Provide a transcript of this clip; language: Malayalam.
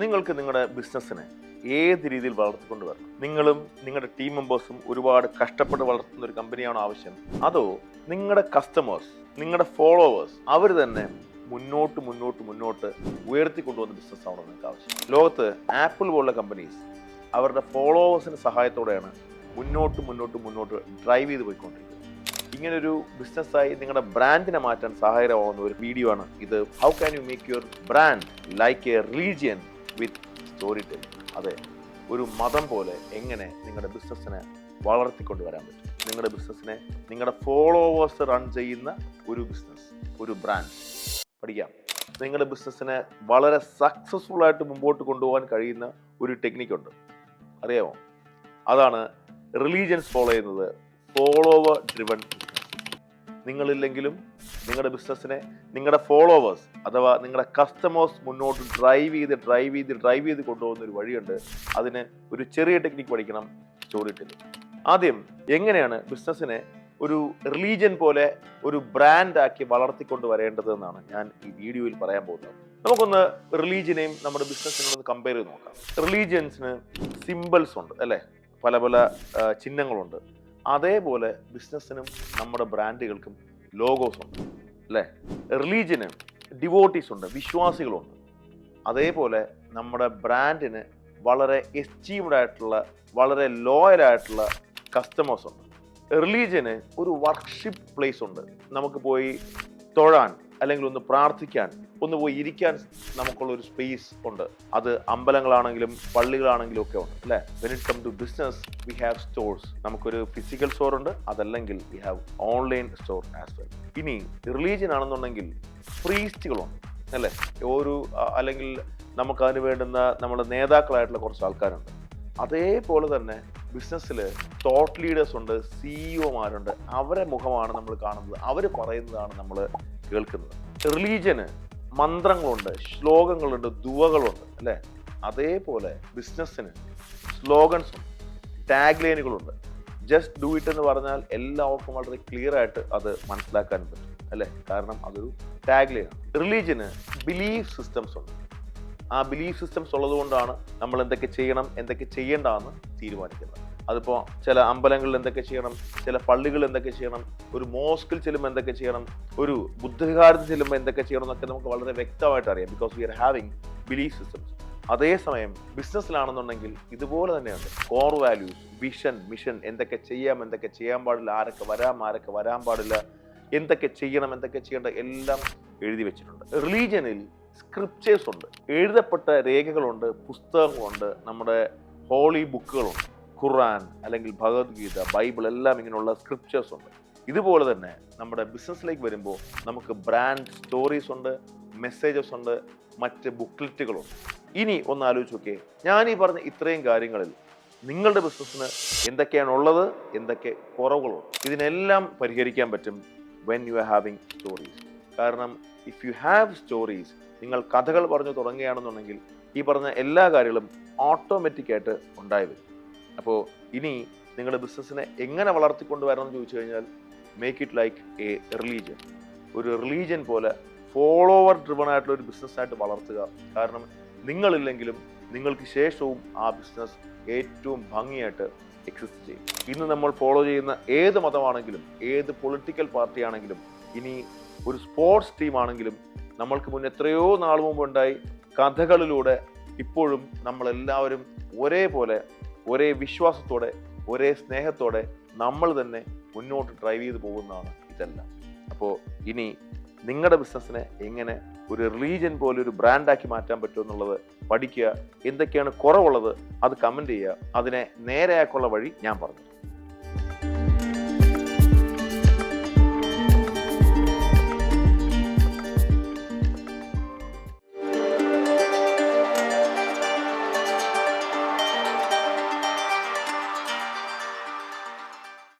നിങ്ങൾക്ക് നിങ്ങളുടെ ബിസിനസ്സിനെ ഏത് രീതിയിൽ വളർത്തിക്കൊണ്ട് വരണം? നിങ്ങളും നിങ്ങളുടെ ടീം മെമ്പേഴ്സും ഒരുപാട് കഷ്ടപ്പെട്ട് വളർത്തുന്ന ഒരു കമ്പനിയാണോ ആവശ്യം? അതോ നിങ്ങളുടെ കസ്റ്റമേഴ്സ് നിങ്ങളുടെ ഫോളോവേഴ്സ് അവർ തന്നെ മുന്നോട്ട് മുന്നോട്ട് മുന്നോട്ട് ഉയർത്തിക്കൊണ്ടുവന്ന ബിസിനസ് ആണോ നിങ്ങൾക്ക് ആവശ്യം? ലോകത്ത് ആപ്പിൾ പോലുള്ള കമ്പനീസ് അവരുടെ ഫോളോവേഴ്സിന്റെ സഹായത്തോടെയാണ് മുന്നോട്ട് മുന്നോട്ട് മുന്നോട്ട് ഡ്രൈവ് ചെയ്ത് പോയിക്കൊണ്ടിരിക്കുന്നത്. ഇങ്ങനൊരു ബിസിനസ്സായി നിങ്ങളുടെ ബ്രാൻഡിനെ മാറ്റാൻ സഹായകരമാവുന്ന ഒരു വീഡിയോ ആണ് ഇത്. How can you make your brand like a religion with storytelling അതെ ഒരു മതം പോലെ എങ്ങനെ നിങ്ങളുടെ ബിസിനസ്സിനെ വളർത്തിക്കൊണ്ട് വരാൻ പറ്റും? നിങ്ങളുടെ ബിസിനസ്സിനെ നിങ്ങളുടെ ഫോളോവേഴ്സ് റൺ ചെയ്യുന്ന ഒരു ബിസിനസ് ഒരു ബ്രാൻഡ് പഠിക്കാം. നിങ്ങളുടെ ബിസിനസ്സിനെ വളരെ സക്സസ്ഫുൾ ആയിട്ട് മുമ്പോട്ട് കൊണ്ടുപോകാൻ കഴിയുന്ന ഒരു ടെക്നിക്കുണ്ട് അറിയാമോ? അതാണ് റിലീജിയൻസ് ഫോളോ ചെയ്യുന്നത് ഫോളോവർ ഡ്രിവൺ നിങ്ങളില്ലെങ്കിലും നിങ്ങളുടെ ബിസിനസ്സിനെ നിങ്ങളുടെ ഫോളോവേഴ്സ് അഥവാ നിങ്ങളുടെ കസ്റ്റമേഴ്സ് മുന്നോട്ട് ഡ്രൈവ് ചെയ്ത് ഡ്രൈവ് ചെയ്ത് ഡ്രൈവ് ചെയ്ത് കൊണ്ടുപോകുന്ന ഒരു വഴിയുണ്ട്. അതിന് ഒരു ചെറിയ ടെക്നിക്ക് പഠിക്കണം സ്റ്റോറി ആദ്യം എങ്ങനെയാണ് ബിസിനസ്സിനെ ഒരു റിലീജിയൻ പോലെ ഒരു ബ്രാൻഡാക്കി വളർത്തിക്കൊണ്ട് വരേണ്ടതെന്നാണ് ഞാൻ ഈ വീഡിയോയിൽ പറയാൻ പോകുന്നത്. നമുക്കൊന്ന് റിലീജിയനെയും നമ്മുടെ ബിസിനസ്സിനും ഒന്ന് കമ്പയർ ചെയ്ത് നോക്കാം. റിലീജിയൻസിന് സിമ്പിൾസ് ഉണ്ട് അല്ലേ? പല പല ചിഹ്നങ്ങളുണ്ട്. അതേപോലെ ബിസിനസ്സിനും നമ്മുടെ ബ്രാൻഡുകൾക്കും ലോഗോസ് ഉണ്ട് അല്ലേ? റിലീജിയന് ഡിവോട്ടീസ് ഉണ്ട് വിശ്വാസികളുണ്ട്. അതേപോലെ നമ്മുടെ ബ്രാൻഡിന് വളരെ എസ്റ്റീംഡ് ആയിട്ടുള്ള വളരെ ലോയൽ ആയിട്ടുള്ള കസ്റ്റമേഴ്സ് ഉണ്ട് റിലീജിയന് ഒരു വർക്ക്ഷിപ്പ് പ്ലേസ് ഉണ്ട് നമുക്ക് പോയി തൊഴാൻ അല്ലെങ്കിൽ ഒന്ന് പ്രാർത്ഥിക്കാൻ ഒന്ന് പോയി ഇരിക്കാൻ നമുക്കുള്ള ഒരു സ്പേസ് ഉണ്ട്. അത് അമ്പലങ്ങളാണെങ്കിലും പള്ളികളാണെങ്കിലും ഒക്കെ ഉണ്ട് അല്ലേ? When it come to business we have stores നമുക്കൊരു ഫിസിക്കൽ സ്റ്റോർ ഉണ്ട് അതല്ലെങ്കിൽ we have online store as well ഇനി റിലീജിയൻ ആണെന്നുണ്ടെങ്കിൽ പ്രീസ്റ്റുകളുണ്ട് അല്ലേ? ഒരു അല്ലെങ്കിൽ നമുക്കതിന് വേണ്ടുന്ന നമ്മുടെ നേതാക്കളായിട്ടുള്ള കുറച്ച് ആൾക്കാരുണ്ട്. അതേപോലെ തന്നെ ബിസിനസ്സിൽ തോട്ട് ലീഡേഴ്സ് ഉണ്ട് സിഇഒമാരുണ്ട് അവരെ മുഖമാണ് നമ്മൾ കാണുന്നത്. അവർ പറയുന്നതാണ് നമ്മൾ കേൾക്കുന്നത്. റിലീജിയന് മന്ത്രങ്ങളുണ്ട് ശ്ലോകങ്ങളുണ്ട് ദുവകളുണ്ട് അല്ലേ? അതേപോലെ ബിസിനസ്സിന് സ്ലോഗൻസ് ടാഗ് ലൈനുകളുണ്ട് ജസ്റ്റ് ഡു ഇറ്റ് എന്ന് പറഞ്ഞാൽ എല്ലാവർക്കും വളരെ ക്ലിയർ ആയിട്ട് അത് മനസ്സിലാക്കാൻ പറ്റും അല്ലേ? കാരണം അതൊരു ടാഗ് ലൈനാണ് റിലീജിയന് ബിലീഫ് സിസ്റ്റംസ് ഉണ്ട്. ആ ബിലീഫ് സിസ്റ്റംസ് ഉള്ളതുകൊണ്ടാണ് നമ്മൾ എന്തൊക്കെ ചെയ്യണം എന്തൊക്കെ ചെയ്യേണ്ടെന്ന് തീരുമാനിക്കുന്നത്. അതിപ്പോൾ ചില അമ്പലങ്ങളിൽ എന്തൊക്കെ ചെയ്യണം ചില പള്ളികളിൽ എന്തൊക്കെ ചെയ്യണം ഒരു മോസ്കിൽ ചെല്ലുമ്പോൾ എന്തൊക്കെ ചെയ്യണം ഒരു ബുദ്ധവിഹാരത്തിൽ ചെല്ലുമ്പോൾ എന്തൊക്കെ ചെയ്യണം എന്നൊക്കെ നമുക്ക് വളരെ വ്യക്തമായിട്ട് അറിയാം. Because we are having belief systems അതേസമയം ബിസിനസ്സിലാണെന്നുണ്ടെങ്കിൽ ഇതുപോലെ തന്നെയുണ്ട്. കോർ വാല്യൂസ് വിഷൻ മിഷൻ എന്തൊക്കെ ചെയ്യാം എന്തൊക്കെ ചെയ്യാൻ പാടില്ല ആരൊക്കെ വരാം ആരൊക്കെ വരാൻ പാടില്ല എന്തൊക്കെ ചെയ്യണം എന്തൊക്കെ ചെയ്യേണ്ട എല്ലാം എഴുതി വെച്ചിട്ടുണ്ട്. റിലീജിയനിൽ സ്ക്രിപ്റ്റേഴ്സ് ഉണ്ട്. എഴുതപ്പെട്ട രേഖകളുണ്ട് പുസ്തകങ്ങളുണ്ട് നമ്മുടെ ഹോളി ബുക്കുകളുണ്ട് ഖുറാൻ അല്ലെങ്കിൽ ഭഗവത്ഗീത ബൈബിൾ എല്ലാം ഇങ്ങനെയുള്ള സ്ക്രിപ്റ്റേഴ്സ് ഉണ്ട്. ഇതുപോലെ തന്നെ നമ്മുടെ ബിസിനസ്സിലേക്ക് വരുമ്പോൾ നമുക്ക് ബ്രാൻഡ് സ്റ്റോറീസ് ഉണ്ട് മെസ്സേജസ് ഉണ്ട് മറ്റ് ബുക്ക്ലെറ്റുകളുണ്ട് ഇനി ഒന്ന് ആലോചിച്ച് നോക്കിയേ. ഞാൻ ഈ പറഞ്ഞ ഇത്രയും കാര്യങ്ങളിൽ നിങ്ങളുടെ ബിസിനസ്സിന് എന്തൊക്കെയാണ് ഉള്ളത് എന്തൊക്കെ കുറവുകളുണ്ട്? ഇതിനെല്ലാം പരിഹരിക്കാൻ പറ്റും when you are having stories കാരണം ഇഫ് യു ഹാവ് സ്റ്റോറീസ് നിങ്ങൾ കഥകൾ പറഞ്ഞു തുടങ്ങുകയാണെന്നുണ്ടെങ്കിൽ ഈ പറഞ്ഞ എല്ലാ കാര്യങ്ങളും ഓട്ടോമാറ്റിക്കായിട്ട് ഉണ്ടായി വരും. അപ്പോൾ ഇനി നിങ്ങളുടെ ബിസിനസ്സിനെ എങ്ങനെ വളർത്തിക്കൊണ്ട് വരണം എന്ന് ചോദിച്ചു കഴിഞ്ഞാൽ make it like a religion ഒരു റിലീജിയൻ പോലെ ഫോളോവർ ഡ്രിവൺ ആയിട്ടുള്ള ഒരു ബിസിനസ്സായിട്ട് വളർത്തുക. കാരണം നിങ്ങളില്ലെങ്കിലും നിങ്ങൾക്ക് ശേഷവും ആ ബിസിനസ് ഏറ്റവും ഭംഗിയായിട്ട് എക്സിസ്റ്റ് ചെയ്യും. ഇന്ന് നമ്മൾ ഫോളോ ചെയ്യുന്ന ഏത് മതമാണെങ്കിലും ഏത് പൊളിറ്റിക്കൽ പാർട്ടി ആണെങ്കിലും ഇനി ഒരു സ്പോർട്സ് ടീമാണെങ്കിലും നമ്മൾക്ക് മുൻ എത്രയോ നാൾ മുമ്പ് ഉണ്ടായി കഥകളിലൂടെ ഇപ്പോഴും നമ്മളെല്ലാവരും ഒരേപോലെ ഒരേ വിശ്വാസത്തോടെ ഒരേ സ്നേഹത്തോടെ നമ്മൾ തന്നെ മുന്നോട്ട് ഡ്രൈവ് ചെയ്ത് പോകുന്നതാണ് ഇതെല്ലാം. അപ്പോൾ ഇനി നിങ്ങളുടെ ബിസിനസ്സിനെ എങ്ങനെ ഒരു റിലീജിയൻ പോലെ ഒരു ബ്രാൻഡാക്കി മാറ്റാൻ പറ്റുമോ എന്നുള്ളത് പഠിക്കുക എന്തൊക്കെയാണ് കുറവുള്ളത് അത് കമന്റ് ചെയ്യുക അതിനെ നേരെയാക്കുള്ള വഴി ഞാൻ പറഞ്ഞു.